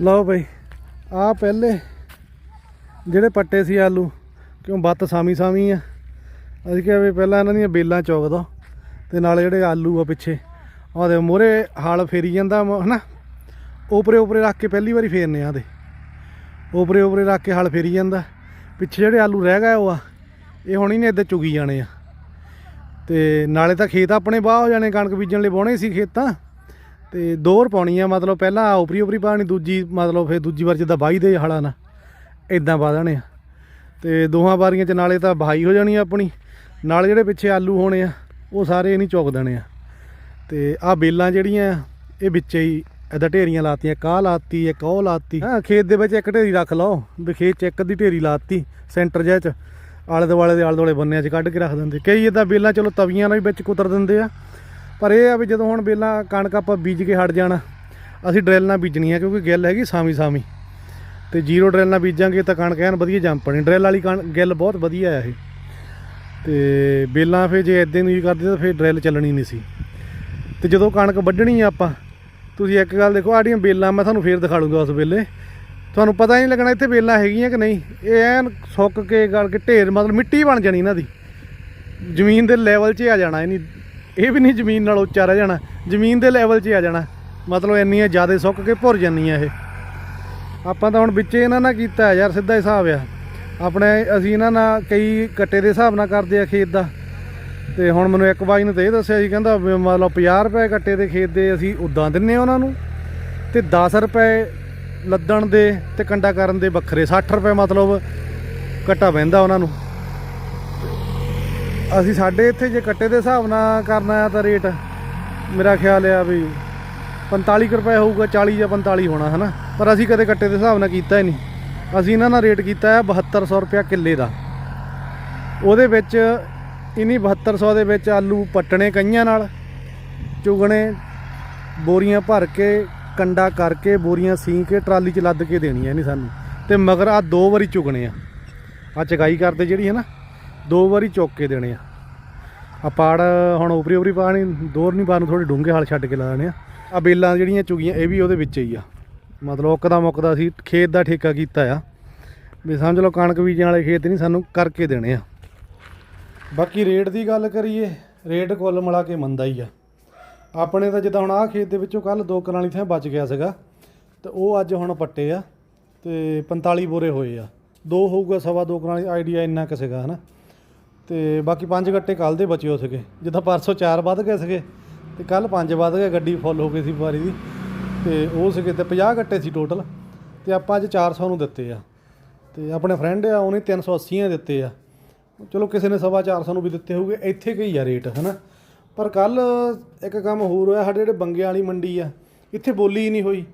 ਲਓ ਬਈ ਆ ਪਹਿਲੇ ਜਿਹੜੇ ਪੱਟੇ ਸੀ ਆਲੂ, ਕਿਉਂ ਬੱਤ ਸਾਮੀ ਸਾਮੀ ਆ। ਅਸੀਂ ਕਿਹਾ ਵੀ ਪਹਿਲਾਂ ਇਹਨਾਂ ਦੀਆਂ ਬੇਲਾਂ ਚੁੱਕ ਦੋ, ਤੇ ਨਾਲ ਜਿਹੜੇ ਆਲੂ ਆ ਪਿੱਛੇ ਉਹਦੇ ਮੋਰੇ ਹਾਲ ਫੇਰੀ ਜਾਂਦਾ ਮ- ਹਨਾ? ਉਪਰੇ ਉਪਰੇ ਰੱਖ ਕੇ ਪਹਿਲੀ ਵਾਰੀ ਫੇਰਨੇ ਆ ਦੇ। ਉਪਰੇ ਉਪਰੇ ਰੱਖ ਕੇ ਹਾਲ ਫੇਰੀ ਜਾਂਦਾ। ਪਿੱਛੇ ਜਿਹੜੇ ਆਲੂ ਰਹਿ ਗਏ ਉਹ ਆ, ਇਹ ਹੁਣ ਹੀ ਨੇ ਇੱਧਰ ਚੁਗੀ ਜਾਣੇ ਆ। ਤੇ ਨਾਲੇ ਤਾਂ ਖੇਤ ਆਪਣੇ ਬਾਹ ਹੋ ਜਾਣੇ, ਕਣਕ ਬੀਜਣ ਲਈ ਵਾਹੁਣੇ ਸੀ ਖੇਤਾਂ। ਤੇ ਦੋਹਰ ਪਾਉਣੀ ਆ, ਮਤਲਬ ਪਹਿਲਾਂ ਉਪਰੀ ਉਪਰੀ ਪਾਣੀ, ਦੂਜੀ ਮਤਲਬ ਫਿਰ ਦੂਜੀ ਵਾਰ ਜਿੱਦਾਂ ਬਾਈ ਦੇ ਹਲਾ ਨਾ ਇਦਾਂ ਪਾ ਦੇਣੇ ਆ। ਤੇ ਦੋਹਾਂ ਵਾਰੀਆਂ ਚ ਨਾਲੇ ਤਾਂ ਬਹਾਈ ਹੋ ਜਾਣੀ ਆ ਆਪਣੀ, ਨਾਲ ਜਿਹੜੇ ਪਿੱਛੇ ਆਲੂ ਹੋਣੇ ਆ, ਉਹ ਸਾਰੇ ਨਹੀਂ ਚੁੱਕ ਦੇਣੇ ਆ। ਤੇ ਆਹ ਬੇਲਾਂ ਜਿਹੜੀਆਂ, ਇਹ ਵਿੱਚੇ ਹੀ ਇਦਾਂ ਢੇਰੀਆਂ ਲਾਤੀਆਂ, ਕਾਹ ਲਾਤੀ, ਇੱਕ ਉਹ ਲਾਤੀ। ਹਾਂ, ਖੇਤ ਦੇ ਵਿੱਚ ਇੱਕ ਢੇਰੀ ਰੱਖ ਲਓ, ਵੀ ਖੇਤ ਚ ਇੱਕ ਦੀ ਢੇਰੀ ਲਾਤੀ, ਸੈਂਟਰ ਜਿਹਾ ਚ, ਆਲੇ ਦੁਆਲੇ ਦੇ ਆਲੇ ਦੁਆਲੇ ਬੰਨਿਆਂ ਚ ਕੱਢ ਕੇ ਰੱਖ ਦਿੰਦੇ। ਕਈ ਇਦਾਂ ਬੇਲਾਂ, ਚਲੋ ਤਵੀਆਂ ਨਾਲ ਵੀ ਵਿੱਚ ਕੁਤਰ ਦਿੰਦੇ ਆ ਪਰ ਇਹ ਆ ਵੀ ਜਦੋਂ ਹੁਣ ਬੇਲਾਂ ਕਣਕ ਆਪਾਂ ਬੀਜ ਕੇ ਹਟ ਜਾਣਾ, ਅਸੀਂ ਡਰਿਲ ਨਾਲ ਬੀਜਣੀ ਆ, ਕਿਉਂਕਿ ਗਿੱਲ ਹੈਗੀ ਸਾਵੀ ਸਾਵੀਂ। ਤੇ ਜ਼ੀਰੋ ਡਰਿਲ ਨਾਲ ਬੀਜਾਂਗੇ ਤਾਂ ਕਣਕ ਐਨ ਵਧੀਆ ਜੰਮ ਪਣੀ ਵਾਲੀ ਕਣ, ਗਿੱਲ ਬਹੁਤ ਵਧੀਆ ਆ ਇਹ। ਤੇ ਬੇਲਾਂ ਫੇ ਜੇ ਇਦਾਂ ਨਹੀਂ ਕਰਦੇ ਤਾਂ ਫੇ ਡਰਿਲ ਚੱਲਣੀ ਨਹੀਂ ਸੀ। ਤੇ ਜਦੋਂ ਕਣਕ ਵੱਢਣੀ ਆ ਆਪਾਂ, ਤੁਸੀਂ ਇੱਕ ਗੱਲ ਦੇਖੋ ਆੜੀਆਂ ਬੇਲਾਂ ਮੈਂ ਤੁਹਾਨੂੰ ਫੇਰ ਦਿਖਾ ਲੂੰਗਾ ਉਸ ਵੇਲੇ। ਤੁਹਾਨੂੰ ਪਤਾ ਹੀ ਨਹੀਂ ਲੱਗਣਾ ਇੱਥੇ ਬੇਲਾਂ ਹੈਗੀਆਂ ਕਿ ਨਹੀਂ। ਇਹ ਐਨ ਸੁੱਕ ਕੇ ਗਲ ਕੇ ਢੇਰ ਮਤਲਬ ਮਿੱਟੀ ਬਣ ਜਾਣੀ ਇਹਨਾਂ ਦੀ। ਜ਼ਮੀਨ ਦੇ ਲੈਵਲ 'ਚ ਆ ਜਾਣਾ, ਇਹ ਇਹ ਵੀ ਨਹੀਂ ਜ਼ਮੀਨ ਨਾਲ ਉੱਚਾ ਰਹਿ ਜਾਣਾ, ਜ਼ਮੀਨ ਦੇ ਲੈਵਲ 'ਚ ਆ ਜਾਣਾ। ਮਤਲਬ ਇੰਨੀਆਂ ਜ਼ਿਆਦਾ ਸੁੱਕ ਕੇ ਭੁਰ ਜਾਂਦੀਆਂ ਇਹ। ਆਪਾਂ ਤਾਂ ਹੁਣ ਵਿੱਚ ਇਹਨਾਂ ਨਾਲ ਕੀਤਾ ਯਾਰ, ਸਿੱਧਾ ਹਿਸਾਬ ਆ। ਆਪਣੇ ਅਸੀਂ ਇਹਨਾਂ ਨਾਲ ਕਈ ਕੱਟੇ ਦੇ ਹਿਸਾਬ ਨਾਲ ਕਰਦੇ ਆ ਖੇਤ ਦਾ। ਤੇ ਹੁਣ ਮੈਨੂੰ ਇੱਕ ਬਾਈ ਨੇ ਤਾਂ ਇਹ ਦੱਸਿਆ ਸੀ, ਕਹਿੰਦਾ ਮਤਲਬ 50 ਰੁਪਏ ਕੱਟੇ ਦੇ ਖੇਤ ਦੇ ਅਸੀਂ ਉਦਾਂ ਦਿੰਨੇ ਆ ਉਹਨਾਂ ਨੂੰ। ਤੇ 10 ਰੁਪਏ ਲੱਦਣ ਦੇ ਤੇ ਕੰਡਾ ਕਰਨ ਦੇ ਵੱਖਰੇ। 60 ਰੁਪਏ ਮਤਲਬ ਕੱਟਾ ਪੈਂਦਾ ਉਹਨਾਂ ਨੂੰ। ਅਸੀਂ ਸਾਡੇ ਇੱਥੇ ਜੇ ਕੱਟੇ ਦੇ ਹਿਸਾਬ ਨਾਲ ਕਰਨਾ ਆ ਤਾਂ ਰੇਟ, ਮੇਰਾ ਖਿਆਲ ਆ ਵੀ 45 ਕੁ ਰੁਪਏ ਹੋਊਗਾ 40 ਜਾਂ 45 ਹੋਣਾ, ਹਨਾ? ਪਰ ਅਸੀਂ ਕਦੇ ਕੱਟੇ ਦੇ ਹਿਸਾਬ ਨਾਲ ਕੀਤਾ ਹੀ ਨਹੀਂ। ਅਸੀਂ ਇਹਨਾਂ ਨਾਲ ਰੇਟ ਕੀਤਾ ਹੈ 7200 ਰੁਪਏ ਕਿੱਲੇ ਦਾ। ਉਹਦੇ ਵਿੱਚ ਇਨੀ 7200 ਦੇ ਵਿੱਚ ਆਲੂ ਪੱਟਣੇ ਕਈਆਂ ਨਾਲ, ਚੁਗਣੇ, ਬੋਰੀਆਂ ਭਰ ਕੇ, ਕੰਡਾ ਕਰਕੇ, ਬੋਰੀਆਂ ਸੀ ਕੇ, ਟਰਾਲੀ 'ਚ ਲੱਦ ਕੇ ਦੇਣੀਆਂ ਨਹੀਂ ਸਾਨੂੰ। ਤੇ ਮਗਰ ਆ ਦੋ ਵਾਰੀ ਚੁਗਣੇ ਆ। ਆ ਚਗਾਈ ਕਰਦੇ ਜਿਹੜੀ ਹੈ ਨਾ ਦੋ ਵਾਰੀ ਚੁੱਕ ਕੇ ਦੇਣੇ ਆ। ਆ ਪਾੜ ਹੁਣ ਉਪਰੀ ਉਪਰੀ ਪਾਣੀ ਦੋਰ ਨਹੀਂ ਪਾਣ ਥੋੜੇ ਡੂੰਘੇ ਹਾਲ ਛੱਡ ਕੇ ਲਾ ਦੇਣੇ ਆ। ਆ ਬੇਲਾਂ ਜਿਹੜੀਆਂ ਚੁਗੀਆਂ ਇਹ ਵੀ ਉਹਦੇ ਵਿੱਚ ਹੀ ਆ। ਮਤਲਬ ਔਕਦਾ ਮੁੱਕਦਾ ਸੀ, ਖੇਤ ਦਾ ਠੇਕਾ ਕੀਤਾ ਆ। ਵੀ ਸਮਝ ਲਓ ਕਣਕ ਬੀਜਣ ਵਾਲੇ ਖੇਤ ਨਹੀਂ ਸਾਨੂੰ ਕਰਕੇ ਦੇਣੇ ਆ। ਬਾਕੀ ਰੇਟ ਦੀ ਗੱਲ ਕਰੀਏ, ਰੇਟ ਕੁੱਲ ਮਿਲਾ ਕੇ ਮੰਦਾ ਹੀ ਆ। ਆਪਣੇ ਤਾਂ ਜਿੱਦਾਂ ਹੁਣ ਆਹ ਖੇਤ ਦੇ ਵਿੱਚੋਂ ਕੱਲ ਦੋ ਕਨਾਲੀ ਥਾਂ ਬਚ ਗਿਆ ਸੀਗਾ, ਤੇ ਉਹ ਅੱਜ ਹੁਣ ਪੱਟੇ ਆ, ਤੇ 45 ਬੋਰੇ ਹੋਏ ਆ। ਦੋ ਹੋਊਗਾ ਸਵਾ ਦੋ ਕਨਾਲੀ ਆਈਡੀਆ ਇੰਨਾ ਕੁ ਸੀਗਾ, ਹਨਾ। ਤੇ ਬਾਕੀ ਪੰਜ ਗੱਟੇ ਕੱਲ ਦੇ ਬਚੇ ਹੋ ਸੀਗੇ। ਜਿੱਦਾਂ ਪਰਸੋਂ ਚਾਰ ਵੱਧ ਗਏ ਸੀਗੇ ਤੇ ਕੱਲ ਪੰਜ ਵੱਧ ਗਏ, ਗੱਡੀ ਫੁੱਲ ਹੋ ਗਈ ਸੀ ਵਾਰੀ ਦੀ। ਤੇ ਉਹ ਸੀਗੇ ਤੇ 50 ਗੱਟੇ ਸੀ ਟੋਟਲ ਤੇ ਆਪਾਂ ਅੱਜ 400 ਨੂੰ ਦਿੱਤੇ ਆ। ਤੇ ਆਪਣੇ ਫਰੈਂਡ ਆ, ਉਹਨੇ 380 ਦਿੱਤੇ ਆ। ਚਲੋ ਕਿਸੇ ਨੇ ਸਵਾ 400 ਨੂੰ ਵੀ ਦਿੱਤੇ ਹੋਊਗੇ, ਇੱਥੇ ਕੀ ਆ ਰੇਟ ਹਨਾ? ਪਰ ਕੱਲ ਇੱਕ ਕੰਮ ਹੋਰ ਹੋਇਆ, ਸਾਡੇ ਜਿਹੜੇ ਬੰਗੇ ਵਾਲੀ ਮੰਡੀ ਆ, ਇੱਥੇ ਬੋਲੀ ਹੀ ਨਹੀਂ ਹੋਈ।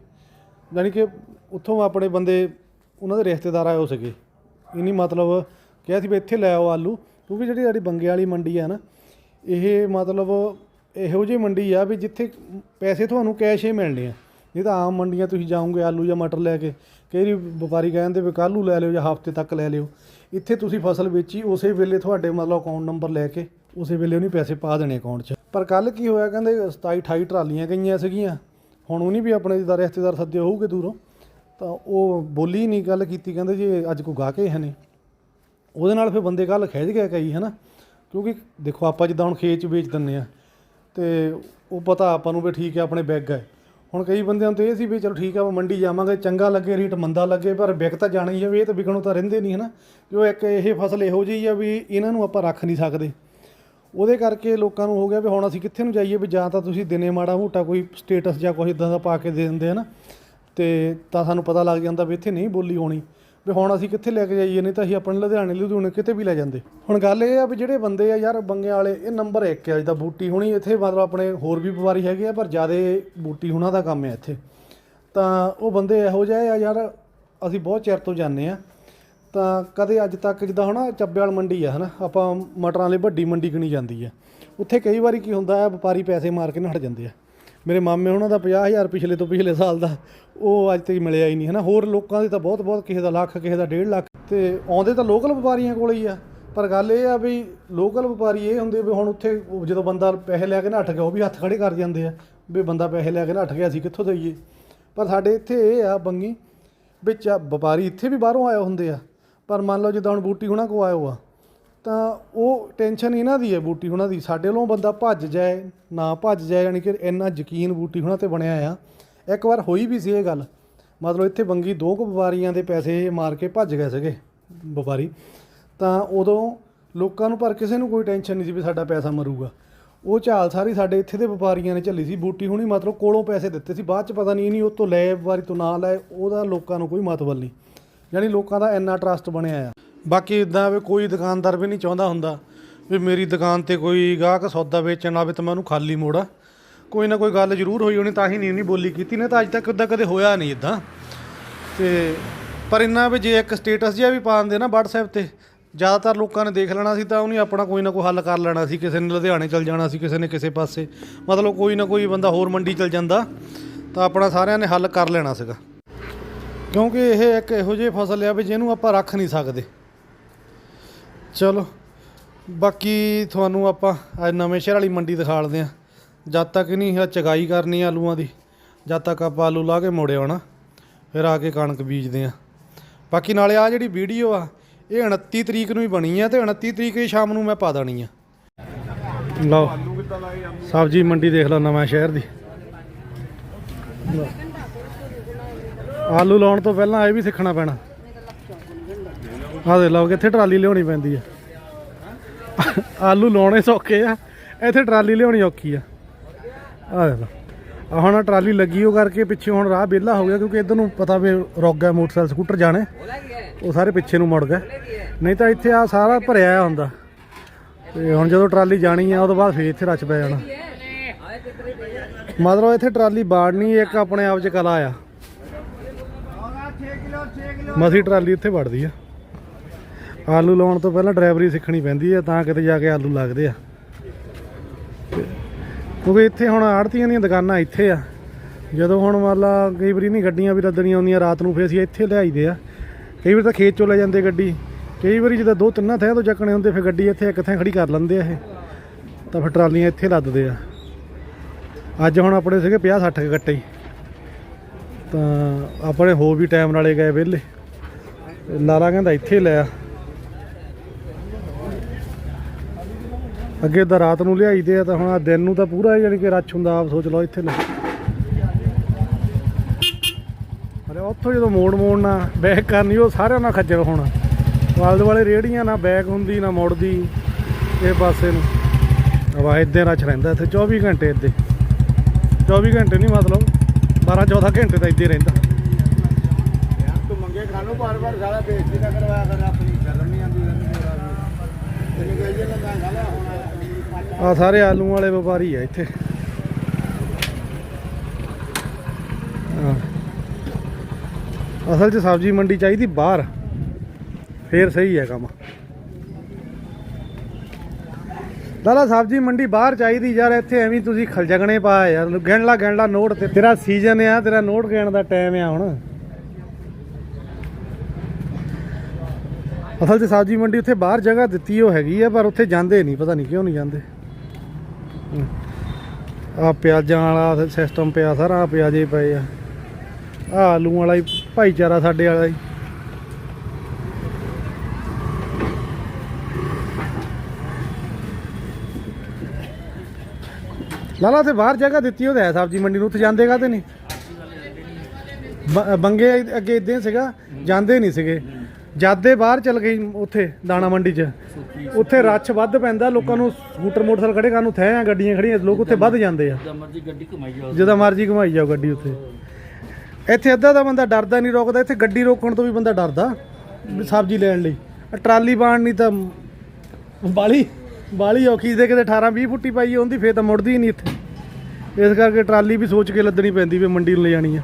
ਯਾਨੀ ਕਿ ਉੱਥੋਂ ਆਪਣੇ ਬੰਦੇ, ਉਹਨਾਂ ਦੇ ਰਿਸ਼ਤੇਦਾਰ ਆਏ ਹੋ ਸਕੇ ਇਹ ਨਹੀਂ ਮਤਲਬ, ਕਿਹਾ ਸੀ ਵੀ ਇੱਥੇ ਲੈ ਆਓ ਆਲੂ ਕਿਉਂਕਿ ਜਿਹੜੀ ਸਾਡੀ ਬੰਗੇ ਵਾਲੀ ਮੰਡੀ ਆ ਨਾ, ਇਹ ਮਤਲਬ ਇਹੋ ਜਿਹੀ ਮੰਡੀ ਆ ਵੀ ਜਿੱਥੇ ਪੈਸੇ ਤੁਹਾਨੂੰ ਕੈਸ਼ ਹੀ ਮਿਲਣੇ ਆ। ਨਹੀਂ ਤਾਂ ਆਮ ਮੰਡੀਆਂ ਤੁਸੀਂ ਜਾਓਗੇ, ਆਲੂ ਜਾਂ ਮਟਰ ਲੈ ਕੇ, ਕਈ ਵਾਰੀ ਵਪਾਰੀ ਕਹਿੰਦੇ ਵੀ ਕੱਲ੍ਹ ਨੂੰ ਲੈ ਲਿਓ ਜਾਂ ਹਫ਼ਤੇ ਤੱਕ ਲੈ ਲਿਓ। ਇੱਥੇ ਤੁਸੀਂ ਫਸਲ ਵੇਚੀ, ਉਸੇ ਵੇਲੇ ਤੁਹਾਡੇ ਮਤਲਬ ਅਕਾਊਂਟ ਨੰਬਰ ਲੈ ਕੇ, ਉਸੇ ਵੇਲੇ ਉਹਨੇ ਪੈਸੇ ਪਾ ਦੇਣੇ ਅਕਾਊਂਟ 'ਚ। ਪਰ ਕੱਲ ਕੀ ਹੋਇਆ, ਕਹਿੰਦੇ 27 28 ਟਰਾਲੀਆਂ ਗਈਆਂ ਸੀਗੀਆਂ। ਹੁਣ ਉਹਨੇ ਵੀ ਆਪਣੇ ਜਿੱਦਾਂ ਰਿਸ਼ਤੇਦਾਰ ਸੱਦੇ ਹੋਊਗੇ ਦੂਰੋਂ। ਤਾਂ ਉਹ ਬੋਲੀ ਨਹੀਂ ਗੱਲ ਕੀਤੀ, ਕਹਿੰਦੇ ਜੀ ਅੱਜ ਕੋਈ ਗਾ ਕੇ ਹੈ ਨਹੀਂ। ਉਹਦੇ ਨਾਲ ਫਿਰ ਬੰਦੇ ਕੱਲ ਖਿੱਚ ਗਏ ਕਈ, ਹਨਾ? ਕਿਉਂਕਿ ਦੇਖੋ ਆਪਾਂ ਜਿੱਦਾਂ ਹੁਣ ਖੇਤ 'ਚ ਵੇਚ ਦਿੰਨੇ ਆ, ਤੇ ਉਹ ਪਤਾ ਆਪਾਂ ਨੂੰ ਵੀ ਠੀਕ ਹੈ ਆਪਣੇ ਬੈਗ ਹੈ ਹੁਣ ਕਈ ਬੰਦਿਆਂ ਨੂੰ ਤਾਂ ਇਹ ਸੀ ਵੀ ਚਲੋ ਠੀਕ ਆ, ਆਪਾਂ ਮੰਡੀ ਜਾਵਾਂਗੇ, ਚੰਗਾ ਲੱਗੇ, ਰੇਟ ਮੰਦਾ ਲੱਗੇ, ਪਰ ਵਿਕ ਤਾਂ ਜਾਣਾ ਹੀ ਆ, ਵੀ ਇਹ ਤਾਂ ਵਿਕਣੋਂ ਤਾਂ ਰਹਿੰਦੇ ਨਹੀਂ, ਹਨਾ? ਜੋ ਇੱਕ ਇਹ ਫਸਲ ਇਹੋ ਜਿਹੀ ਆ ਵੀ ਇਹਨਾਂ ਨੂੰ ਆਪਾਂ ਰੱਖ ਨਹੀਂ ਸਕਦੇ। ਉਹਦੇ ਕਰਕੇ ਲੋਕਾਂ ਨੂੰ ਹੋ ਗਿਆ ਵੀ ਹੁਣ ਅਸੀਂ ਕਿੱਥੇ ਨੂੰ ਜਾਈਏ ਵੀ ਜਾਂ ਤਾਂ ਤੁਸੀਂ ਦਿਨੇ ਮਾੜਾ ਮੋਟਾ ਕੋਈ ਸਟੇਟਸ ਜਾਂ ਕੁਛ ਇਦਾਂ ਦਾ ਪਾ ਕੇ ਦੇ ਦਿੰਦੇ ਹਨ? ਤੇ ਤਾਂ ਸਾਨੂੰ ਪਤਾ ਲੱਗ ਜਾਂਦਾ ਵੀ ਇੱਥੇ ਨਹੀਂ ਬੋਲੀ ਹੋਣੀ। ਵੀ ਹੁਣ ਅਸੀਂ ਕਿੱਥੇ ਲੈ ਕੇ ਜਾਈਏ, ਨਹੀਂ ਤਾਂ ਅਸੀਂ ਆਪਣੇ ਲੁਧਿਆਣੇ ਲੁਧਿਆਣੇ ਕਿਤੇ ਵੀ ਲੈ ਜਾਂਦੇ। ਹੁਣ ਗੱਲ ਇਹ ਆ ਵੀ ਜਿਹੜੇ ਬੰਦੇ ਆ ਯਾਰ, ਬੰਗਿਆਂ ਵਾਲੇ, ਇਹ ਨੰਬਰ 1 ਆ, ਜਿੱਦਾਂ ਬੂਟੀ ਹੁਣੀ, ਇੱਥੇ ਮਤਲਬ ਆਪਣੇ ਹੋਰ ਵੀ ਵਪਾਰੀ ਹੈਗੇ ਆ, ਪਰ ਜਿਆਦੇ ਬੂਟੀ ਹੁਣਾਂ ਦਾ ਕੰਮ ਹੈ ਇੱਥੇ। ਤਾਂ ਉਹ ਬੰਦੇ ਇਹੋ ਜਿਹੇ ਆ ਯਾਰ, ਅਸੀਂ ਬਹੁਤ ਚਿਰ ਤੋਂ ਜਾਂਦੇ ਆ। ਤਾਂ ਕਦੇ ਅੱਜ ਤੱਕ ਜਿੱਦਾਂ ਹਨਾ ਚੱਬੇਵਾਲ ਮੰਡੀ ਆ ਹਨਾ, ਆਪਾਂ ਮਟਰਾਂ ਵਾਲੀ ਵੱਡੀ ਮੰਡੀ ਗਣੀ ਜਾਂਦੀ ਆ। ਉੱਥੇ ਕਈ ਵਾਰੀ ਕੀ ਹੁੰਦਾ ਹੈ ਵਪਾਰੀ ਪੈਸੇ ਮਾਰ ਕੇ ਨੱਠ ਜਾਂਦੇ ਆ। ਮੇਰੇ ਮਾਮੇ ਉਹਨਾਂ ਦਾ 50000 ਪਿਛਲੇ ਤੋਂ ਪਿਛਲੇ ਸਾਲ ਦਾ, ਉਹ ਅੱਜ ਤੱਕ ਮਿਲਿਆ ਹੀ ਨਹੀਂ ਹੈ ਨਾ ਹੋਰ ਲੋਕਾਂ ਦੇ ਤਾਂ ਬਹੁਤ ਬਹੁਤ ਕਿਸੇ ਦਾ ਲੱਖ, ਕਿਸੇ ਦਾ 1.5 ਲੱਖ। ਤੇ ਆਉਂਦੇ ਤਾਂ ਲੋਕਲ ਵਪਾਰੀਆਂ ਕੋਲ ਹੀ ਆ, ਪਰ ਗੱਲ ਇਹ ਆ ਵੀ ਲੋਕਲ ਵਪਾਰੀ ਇਹ ਹੁੰਦੇ ਵੀ ਹੁਣ ਉੱਥੇ ਜਦੋਂ ਬੰਦਾ ਪੈਸੇ ਲੈ ਕੇ ਨੱਠ ਗਿਆ, ਉਹ ਵੀ ਹੱਥ ਖੜੇ ਕਰ ਜਾਂਦੇ ਆ, ਵੀ ਬੰਦਾ ਪੈਸੇ ਲੈ ਕੇ ਨੱਠ ਗਿਆ, ਅਸੀਂ ਕਿੱਥੋਂ ਦਈਏ? ਪਰ ਸਾਡੇ ਇੱਥੇ ਇਹ ਆ ਬੰਗੀ, ਵਿੱਚ ਆ ਵਪਾਰੀ ਇੱਥੇ ਵੀ ਬਾਹਰੋਂ ਆਏ ਹੁੰਦੇ ਆ, ਪਰ ਮੰਨ ਲਓ ਜਿੱਦਾਂ ਹੁਣ ਬੂਟੀ ਹੁਣਾਂ ਕੋ ਆਇਓ ਆ ਤਾਂ ਉਹ ਟੈਨਸ਼ਨ ਇਹਨਾਂ ਦੀ ਹੈ ਬੂਟੀ ਹੁਣਾਂ ਦੀ। ਸਾਡੇ ਵੱਲੋਂ ਬੰਦਾ ਭੱਜ ਜਾਏ, ਨਾ ਭੱਜ ਜਾਏ, ਯਾਨੀ ਕਿ ਇੰਨਾ ਯਕੀਨ ਬੂਟੀ ਹੁਣਾਂ ਤੇ ਬਣਿਆ ਆ। ਇੱਕ ਵਾਰ ਹੋਈ ਵੀ ਸੀ ਇਹ ਗੱਲ। ਮਤਲਬ ਇੱਥੇ ਬੰਗੀ ਦੋ ਕੁ ਵਪਾਰੀਆਂ ਦੇ ਪੈਸੇ ਮਾਰ ਕੇ ਭੱਜ ਗਏ ਸੀਗੇ ਵਪਾਰੀ। ਤਾਂ ਉਦੋਂ ਲੋਕਾਂ ਨੂੰ ਪਰ ਕਿਸੇ ਨੂੰ ਕੋਈ ਟੈਨਸ਼ਨ ਨਹੀਂ ਸੀ ਵੀ ਸਾਡਾ ਪੈਸਾ ਮਰੂਗਾ। ਉਹ ਝਾਲ ਸਾਰੀ ਸਾਡੇ ਇੱਥੇ ਦੇ ਵਪਾਰੀਆਂ ਨੇ ਝੱਲੀ ਸੀ। ਬੂਟੀ ਹੁਣੀ ਮਤਲਬ ਕੋਲੋਂ ਪੈਸੇ ਦਿੱਤੇ ਸੀ। ਬਾਅਦ ਚ ਪਤਾ ਨਹੀਂ ਨਹੀਂ ਉਹ ਤੋਂ ਲੈ ਵਪਾਰੀ ਤੋਂ ਨਾ ਲੈ ਉਹਦਾ ਲੋਕਾਂ ਨੂੰ ਕੋਈ ਮਤਲਬ ਨਹੀਂ। ਯਾਨੀ ਲੋਕਾਂ ਦਾ ਇੰਨਾ ਟਰਸਟ ਬਣਿਆ ਆ। ਬਾਕੀ ਇਦਾਂ ਵੀ ਕੋਈ ਦੁਕਾਨਦਾਰ ਵੀ ਨਹੀਂ ਚਾਹੁੰਦਾ ਹੁੰਦਾ ਵੀ ਮੇਰੀ ਦੁਕਾਨ ਤੇ ਕੋਈ ਗਾਹਕ ਸੌਦਾ ਵੇਚਣ ਆਵੇ ਤਾਂ ਮੈਂ ਉਹਨੂੰ ਖਾਲੀ ਮੋੜਾ। ਕੋਈ ਨਾ ਕੋਈ ਗੱਲ ਜ਼ਰੂਰ ਹੋਈ ਹੋਣੀ, ਤਾਂ ਹੀ ਨਹੀਂ ਨਹੀਂ ਬੋਲੀ ਕੀਤੀ ਨੇ ਤਾਂ ਅੱਜ ਤੱਕ ਉਦਾਂ ਕਦੇ ਹੋਇਆ ਨਹੀਂ ਇਦਾਂ ਤੇ ਪਰ ਇੰਨਾ ਵੀ ਜੇ ਇੱਕ ਸਟੇਟਸ ਜਿਹਾ ਵੀ ਪਾ ਦਿੰਦੇ ਨਾ WhatsApp ਤੇ, ਜ਼ਿਆਦਾਤਰ ਲੋਕਾਂ ਨੇ ਦੇਖ ਲੈਣਾ ਸੀ ਤਾਂ ਉਹਨੇ ਆਪਣਾ ਕੋਈ ਨਾ ਕੋਈ ਹੱਲ ਕਰ ਲੈਣਾ ਸੀ, ਕਿਸੇ ਨੇ ਲੁਧਿਆਣੇ ਚਲ ਜਾਣਾ ਸੀ, ਕਿਸੇ ਨੇ ਕਿਸੇ ਪਾਸੇ। ਮਤਲਬ ਕੋਈ ਨਾ ਕੋਈ ਬੰਦਾ ਹੋਰ ਮੰਡੀ ਚਲ ਜਾਂਦਾ, ਤਾਂ ਆਪਣਾ ਸਾਰਿਆਂ ਨੇ ਹੱਲ ਕਰ ਲੈਣਾ ਸੀਗਾ। ਕਿਉਂਕਿ ਇਹ ਇੱਕ ਇਹੋ ਜਿਹੀ ਫਸਲ ਆ ਵੀ ਜਿਹਨੂੰ ਆਪਾਂ ਰੱਖ ਨਹੀਂ ਸਕਦੇ। ਚਲੋ, ਬਾਕੀ ਤੁਹਾਨੂੰ ਆਪਾਂ ਅੱਜ ਨਵੇਂ ਸ਼ਹਿਰ ਵਾਲੀ ਮੰਡੀ ਦਿਖਾਲਦੇ ਆ। ਜਦ ਤੱਕ ਨਹੀਂ ਇਹ ਚਗਾਈ ਕਰਨੀ ਆਲੂਆਂ ਦੀ, ਜਦ ਤੱਕ ਆਪਾਂ ਆਲੂ ਲਾ ਕੇ ਮੋੜੇ ਆਉਣਾ ਫਿਰ ਆ ਕੇ ਕਣਕ ਬੀਜਦੇ ਆ। ਬਾਕੀ ਨਾਲੇ ਆ ਜਿਹੜੀ ਵੀਡੀਓ ਆ, ਇਹ 29 ਤਰੀਕ ਨੂੰ ਹੀ ਬਣੀ ਆ ਤੇ 29 ਤਰੀਕ ਹੀ ਸ਼ਾਮ ਨੂੰ ਮੈਂ ਪਾ ਦੇਣੀ ਆ। ਲਓ, ਸਬਜ਼ੀ ਮੰਡੀ ਦੇਖ ਲਓ ਨਵਾਂ ਸ਼ਹਿਰ ਦੀ। ਆਲੂ ਲਾਉਣ ਤੋਂ ਪਹਿਲਾਂ ਇਹ ਵੀ ਸਿੱਖਣਾ ਪੈਣਾ। ਆਹ ਦੇ ਲਓ ਕਿੱਥੇ ਟਰਾਲੀ ਲਿਆਉਣੀ ਪੈਂਦੀ ਆ। ਆਲੂ ਲਾਉਣੇ ਸੌਖੇ ਆ, ਇੱਥੇ ਟਰਾਲੀ ਲਿਆਉਣੀ ਔਖੀ ਆ। ਆਹ ਦੇ ਲਓ। ਆ ਹੁਣ ਟਰਾਲੀ ਲੱਗੀ ਉਹ ਕਰਕੇ ਪਿੱਛੇ ਹੁਣ ਰਾਹ ਵਿਹਲਾ ਹੋ ਗਿਆ ਕਿਉਂਕਿ ਇਧਰ ਨੂੰ ਪਤਾ ਵੀ ਰੁਕ ਗਿਆ ਮੋਟਰਸਾਈਕਲ, ਸਕੂਟਰ ਜਾਣੇ। ਉਹ ਸਾਰੇ ਪਿੱਛੇ ਨੂੰ ਮੁੜ ਗਏ। ਨਹੀਂ ਤਾਂ ਇੱਥੇ ਆ ਸਾਰਾ ਭਰਿਆ ਹੁੰਦਾ। ਤੇ ਹੁਣ ਜਦੋਂ ਟਰਾਲੀ ਜਾਣੀ ਆ, ਉਹਦੇ ਬਾਅਦ ਫੇਰ ਇੱਥੇ ਰਚ ਪੈ ਜਾਣਾ। ਮਤਲਬ ਇੱਥੇ ਟਰਾਲੀ ਬਾੜਨੀ, ਇੱਕ ਆਪਣੇ ਆਪ ਚ ਕਲਾ ਆ। ਮਸੀ ਟਰਾਲੀ ਇੱਥੇ ਵੜਦੀ ਆ। ਆਲੂ ਲਾਉਣ ਤੋਂ ਪਹਿਲਾਂ ਡਰਾਈਵਰੀ ਸਿੱਖਣੀ ਪੈਂਦੀ ਆ, ਤਾਂ ਕਿਤੇ ਜਾ ਕੇ ਆਲੂ ਲੱਗਦੇ ਆ। ਤੇ ਕਿਉਂਕਿ ਇੱਥੇ ਹੁਣ ਆੜਤੀਆਂ ਦੀਆਂ ਦੁਕਾਨਾਂ ਇੱਥੇ ਆ। ਜਦੋਂ ਹੁਣ ਮੰਨ ਲਾ ਕਈ ਵਾਰੀ ਨਹੀਂ ਗੱਡੀਆਂ ਵੀ ਰੱਦਣੀਆਂ ਆਉਂਦੀਆਂ, ਰਾਤ ਨੂੰ ਫੇਰ ਅਸੀਂ ਇੱਥੇ ਲਿਆਈਦੇ ਆ। ਕਈ ਵਾਰ ਤਾਂ ਖੇਤ ਚੋਂ ਲੈ ਜਾਂਦੇ ਗੱਡੀ। ਕਈ ਵਾਰੀ ਜਦੋਂ ਦੋ ਤਿੰਨਾਂ ਥਾਂ ਤੋਂ ਚੱਕਣੇ ਹੁੰਦੇ, ਫਿਰ ਗੱਡੀ ਇੱਥੇ ਇੱਕ ਥਾਂ ਖੜੀ ਕਰ ਲੈਂਦੇ ਆ ਇਹ। ਤਾਂ ਫਿਰ ਟਰਾਲੀਆਂ ਇੱਥੇ ਲੱਦਦੇ ਆ। ਅੱਜ ਹੁਣ ਆਪਣੇ ਸੀਗੇ 50 60 ਗੱਟੇ। ਹੀ ਤਾਂ ਆਪਣੇ ਹੋ ਵੀ ਟਾਈਮ ਨਾਲੇ ਗਏ ਵਿਹਲੇ। ਲਾਲਾ ਕਹਿੰਦਾ ਇੱਥੇ ਲੈ ਆ। ਅੱਗੇ ਤਾਂ ਰਾਤ ਨੂੰ ਲਿਆਈਦੇ ਆ ਤਾਂ ਹੁਣ ਆ ਦਿਨ ਨੂੰ ਤਾਂ ਪੂਰਾ ਯਾਨੀ ਕਿ ਰੱਛ ਹੁੰਦਾ, ਆਪ ਸੋਚ ਲਓ ਇੱਥੇ ਲੈ ਅਰੇ ਉੱਥੋਂ ਜਦੋਂ ਮੋੜ ਮੋੜਨਾ ਬੈਕ ਕਰਨੀ, ਉਹ ਸਾਰਿਆਂ ਨਾਲ ਖੱਜਲ ਹੋਣਾ। ਵਾਲੇ ਦੁਆਲੇ ਰੇੜੀਆਂ ਨਾ, ਬੈਕ ਹੁੰਦੀ ਨਾ ਮੁੜਦੀ, ਇਹ ਪਾਸੇ ਨੂੰ। ਹਵਾ ਇੱਦਾਂ ਰੱਛ ਰਹਿੰਦਾ ਇੱਥੇ 24 ਘੰਟੇ ਇੱਦਾਂ 24 ਘੰਟੇ ਨਹੀਂ ਮਤਲਬ 12 14 ਘੰਟੇ ਤਾਂ ਇੱਦੇ ਰਹਿੰਦਾ। ਤੂੰ ਮੰਗੇ ਖਾਣੋ ਬਾਰ ਬਾਰ ਸਾਲਾ ਬੇਇੱਜ਼ਤੀ ਨਾ ਕਰਵਾਇਆ ਕਰ, ਆਪਣੀ ਸ਼ਰਮ ਨਹੀਂ ਆਉਂਦੀ ਤੈਨੂੰ ਮੇਰਾ ਤੈਨੂੰ ਮੈਂ ਸਾਲਾ ਹੁਣ ਆ ਸਾਰੇ ਆਲੂ ਵਾਲੇ ਵਪਾਰੀ ਆ ਇੱਥੇ। ਅਸਲ 'ਚ ਸਬਜ਼ੀ ਮੰਡੀ ਚਾਹੀਦੀ ਬਾਹਰ। ਫੇਰ ਸਹੀ ਹੈ ਕੰਮ। ਲਾਲਾ ਸਬਜ਼ੀ ਮੰਡੀ ਬਾਹਰ ਚਾਹੀਦੀ ਯਾਰ, ਇੱਥੇ ਐਵੇਂ ਤੁਸੀਂ ਖਲਜਗਣੇ ਪਾਇਆ ਯਾਰ। ਗਿਣ ਲਾ ਨੋਟ ਤੇ ਤੇਰਾ ਸੀਜ਼ਨ ਆ, ਤੇਰਾ ਨੋਟ ਗਹਿਣ ਦਾ ਟਾਈਮ ਆ ਹੁਣ। ਅਸਲ 'ਚ ਸਬਜ਼ੀ ਮੰਡੀ ਉੱਥੇ ਬਾਹਰ ਜਗ੍ਹਾ ਦਿੱਤੀ ਉਹ ਹੈਗੀ ਆ, ਪਰ ਉੱਥੇ ਜਾਂਦੇ ਨਹੀਂ, ਪਤਾ ਨਹੀਂ ਕਿਉਂ ਨਹੀਂ ਜਾਂਦੇ। ਆ ਪਿਆਜ਼ਾਂ ਵਾਲਾ ਸਿਸਟਮ ਪਿਆ ਸਾਰਾ ਆਹ ਪਿਆਜ਼ੇ ਪਏ ਆ। ਆ ਆਲੂ ਵਾਲਾ ਹੀ, ਭਾਈਚਾਰਾ ਸਾਡੇ ਵਾਲਾ ਹੀ। ਲਾਲਾ ਤੇ ਬਾਹਰ ਜਗ੍ਹਾ ਦਿੱਤੀ ਉਹਦੇ ਹੈ ਸਬਜ਼ੀ ਮੰਡੀ ਨੂੰ, ਉੱਥੇ ਜਾਂਦੇ ਕਾਹਤੇ ਨਹੀਂ? ਬੰਗੇ ਅੱਗੇ ਇਦਾਂ ਸੀਗਾ, ਜਾਂਦੇ ਨਹੀਂ ਸੀਗੇ। ਜਾਦੇ ਬਾਹਰ ਚਲ ਗਈ ਉੱਥੇ ਦਾਣਾ ਮੰਡੀ 'ਚ ਉੱਥੇ ਰੱਛ ਵੱਧ ਪੈਂਦਾ ਲੋਕਾਂ ਨੂੰ ਸਕੂਟਰ ਮੋਟਰਸਾਈਕਲ ਖੜੇ ਕਰਨ ਨੂੰ ਥੈ ਆ ਗੱਡੀਆਂ ਖੜੀਆਂ ਲੋਕ ਉੱਥੇ ਵੱਧ ਜਾਂਦੇ ਆ। ਜਿੱਦਾਂ ਮਰਜ਼ੀ ਗੱਡੀ ਘੁਮਾਈ ਜਾਓ। ਜਦੋਂ ਮਰਜ਼ੀ ਘੁਮਾਈ ਜਾਓ ਗੱਡੀ ਉੱਥੇ। ਇੱਥੇ ਅੱਧਾ ਦਾ ਬੰਦਾ ਡਰਦਾ ਨਹੀਂ ਰੋਕਦਾ ਇੱਥੇ ਗੱਡੀ ਰੋਕਣ ਤੋਂ ਵੀ ਬੰਦਾ ਡਰਦਾ ਸਬਜ਼ੀ ਲੈਣ ਲਈ। ਆਹ ਟਰਾਲੀ ਬਾਣ ਨਹੀਂ ਤਾਂ ਬਾਲੀ ਬਾਲੀ ਔਖੀ ਦੇ ਕਿਤੇ 18 20 ਫੁੱਟੀ ਪਾਈ ਹੁੰਦੀ ਫੇਰ ਤਾਂ ਮੁੜਦੀ ਹੀ ਨਹੀਂ ਇੱਥੇ। ਇਸ ਕਰਕੇ ਟਰਾਲੀ ਵੀ ਸੋਚ ਕੇ ਲੱਦਣੀ ਪੈਂਦੀ ਵੀ ਮੰਡੀ ਨੂੰ ਲੈ ਜਾਣੀ ਆ।